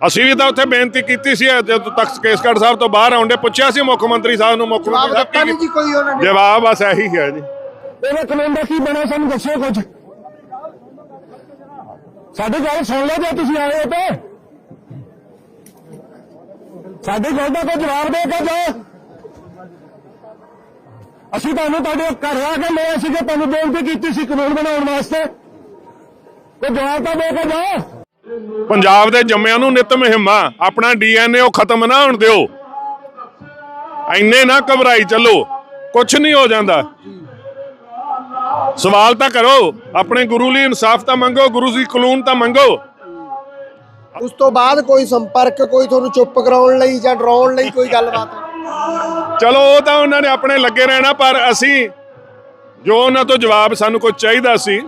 ਅਸੀਂ ਵੀ ਤਾਂ ਉੱਥੇ ਬੇਨਤੀ ਕੀਤੀ ਸੀ ਜਦੋਂ ਤਖਤ ਕੇਸਗੜ੍ਹ ਸਾਹਿਬ ਤੋਂ ਬਾਹਰ ਆਉਂਦੇ ਪੁੱਛਿਆ ਸੀ ਮੁੱਖ ਮੰਤਰੀ ਸਾਹਿਬ ਨੂੰ ਮੁੱਖ ਮੰਤਰੀ ਸਾਹਿਬ ਨਹੀਂ ਜੀ ਕੋਈ ਉਹਨਾਂ ਕੀ ਨੇ। ਜਵਾਬ ਬਸ ਇਹੀ ਹੈ ਜੀ। ਕਾਨੂੰਨ ਦਾ ਕੀ ਬਣਿਆ ਸਾਨੂੰ ਦੱਸਿਓ ਕੁਝ। ਸਾਡੀ ਗੱਲ ਸੁਣ ਲਓ ਜੇ ਤੁਸੀਂ ਆਏ ਹੋ ਤੇ। ਸਾਡੀ ਗੱਲ ਦਾ ਕੋਈ ਜਵਾਬ ਦੇ ਕੇ ਜਾਓ। ਅਸੀਂ ਤੁਹਾਨੂੰ ਤੁਹਾਡੇ ਘਰ ਆ ਕੇ ਲਏ ਸੀਗੇ ਤੁਹਾਨੂੰ ਬੇਨਤੀ ਕੀਤੀ ਸੀ ਕਾਨੂੰਨ ਬਣਾਉਣ ਵਾਸਤੇ ਕੋਈ ਜਵਾਬ ਤਾਂ ਦੇ ਕੇ ਜਾਓ। ਪੰਜਾਬ ਦੇ ਜੰਮਿਆਂ ਨੂੰ ਨਿਤ ਮਹਿਮਾ ਆਪਣਾ ਡੀਐਨਏ ਉਹ ਖਤਮ ਨਾ ਹੋਣ ਦਿਓ। ਐਨੇ ਨਾ ਘਬਰਾਈ ਚੱਲੋ ਕੁਝ ਨਹੀਂ ਹੋ ਜਾਂਦਾ। ਸਵਾਲ ਤਾਂ ਕਰੋ ਆਪਣੇ ਗੁਰੂ ਲਈ ਇਨਸਾਫ ਤਾਂ ਮੰਗੋ ਗੁਰੂ ਜੀ ਕਾਨੂੰਨ ਤਾਂ ਮੰਗੋ। ਉਸ ਤੋਂ ਬਾਅਦ ਕੋਈ ਸੰਪਰਕ ਕੋਈ ਤੁਹਾਨੂੰ ਚੁੱਪ ਕਰਾਉਣ ਲਈ ਜਾਂ ਡਰਾਉਣ ਲਈ ਕੋਈ ਗੱਲਬਾਤ? ਚਲੋ ਉਹ ਤਾਂ ਉਹਨਾਂ ਨੇ ਆਪਣੇ ਲੱਗੇ ਰਹਿਣਾ ਪਰ ਅਸੀਂ ਜੋ ਉਹਨਾਂ ਤੋਂ ਜਵਾਬ ਸਾਨੂੰ ਕੋਈ ਚਾਹੀਦਾ ਸੀ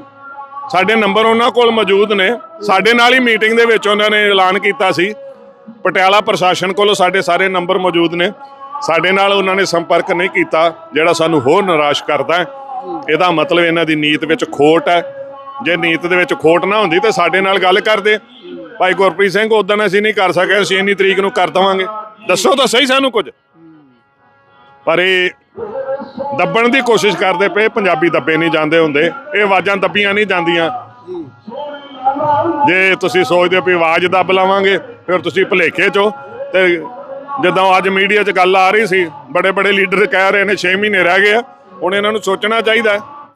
ਸਾਡੇ ਨੰਬਰ ਉਹਨਾਂ ਕੋਲ ਮੌਜੂਦ ਨੇ। ਸਾਡੇ ਨਾਲ ਹੀ ਮੀਟਿੰਗ ਦੇ ਵਿੱਚ ਉਹਨਾਂ ਨੇ ਐਲਾਨ ਕੀਤਾ ਸੀ। ਪਟਿਆਲਾ ਪ੍ਰਸ਼ਾਸਨ ਕੋਲੋਂ ਸਾਡੇ ਸਾਰੇ ਨੰਬਰ ਮੌਜੂਦ ਨੇ। ਸਾਡੇ ਨਾਲ ਉਹਨਾਂ ਨੇ ਸੰਪਰਕ ਨਹੀਂ ਕੀਤਾ, ਜਿਹੜਾ ਸਾਨੂੰ ਹੋਰ ਨਿਰਾਸ਼ ਕਰਦਾ ਇਹਦਾ ਮਤਲਬ ਇਹਨਾਂ ਦੀ ਨੀਤ ਵਿੱਚ ਖੋਟ ਹੈ। ਜੇ ਨੀਤ ਦੇ ਵਿੱਚ ਖੋਟ ਨਾ ਹੁੰਦੀ ਤਾਂ ਸਾਡੇ ਨਾਲ ਗੱਲ ਕਰਦੇ। ਭਾਈ ਗੁਰਪ੍ਰੀਤ ਸਿੰਘ ਉਦੋਂ ਅਸੀਂ ਨਹੀਂ ਕਰ ਸਕੇ ਅਸੀਂ ਇੰਨੀ ਤਰੀਕ ਨੂੰ ਕਰ ਦਵਾਂਗੇ। ਦੱਸੋ ਤਾਂ ਸਹੀ ਸਾਨੂੰ ਕੁਝ। ਪਰ ਇਹ ਦੱਬਣ ਦੀ ਕੋਸ਼ਿਸ਼ ਕਰਦੇ ਪਏ, ਪੰਜਾਬੀ ਦੱਬੇ ਨਹੀਂ ਜਾਂਦੇ ਹੁੰਦੇ। ਇਹ ਆਵਾਜ਼ਾਂ ਦੱਬੀਆਂ ਨਹੀਂ ਜਾਂਦੀਆਂ। ਜੇ ਤੁਸੀਂ ਸੋਚਦੇ ਹੋ ਵੀ ਆਵਾਜ਼ ਦੱਬ ਲਵਾਂਗੇ, ਫਿਰ ਤੁਸੀਂ ਭੁਲੇਖੇ ਚੋ ਤੇ ਜਦੋਂ ਅੱਜ ਮੀਡੀਆ 'ਚ ਗੱਲ ਆ ਰਹੀ ਸੀ ਬੜੇ ਬੜੇ ਲੀਡਰ ਕਹਿ ਰਹੇ ਨੇ 6 ਮਹੀਨੇ ਰਹਿ ਗਏ ਆ। ਹੁਣ ਇਹਨਾਂ ਨੂੰ ਸੋਚਣਾ ਚਾਹੀਦਾ